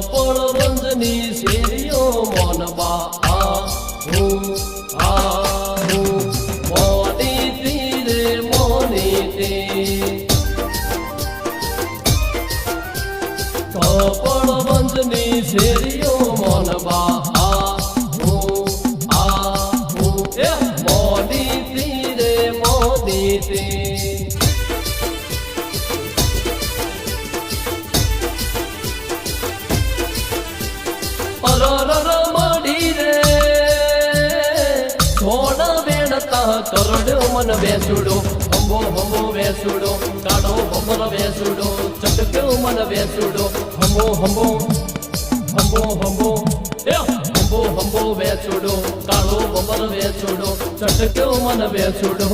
કપળ રંજની શેરીઓ મોનબા આ હું આ હું મોટી તીરે મોની તી કપળ રંજની શેરીઓ મોનબા આ હું આ હું એ તીરે મોની તી અરરર મળી રે સોના વેણતા કરડ્યો મન બેસુડો હંબો હંબો બેસુડો કાળો હંબલ બેસુડો ચટક્યો મન બેસુડો હંબો હંબો હંબો હંબો એ હંબો હંબો બેસુડો કાળો હંબલ બેસુડો ચટક્યો મન બેસુડો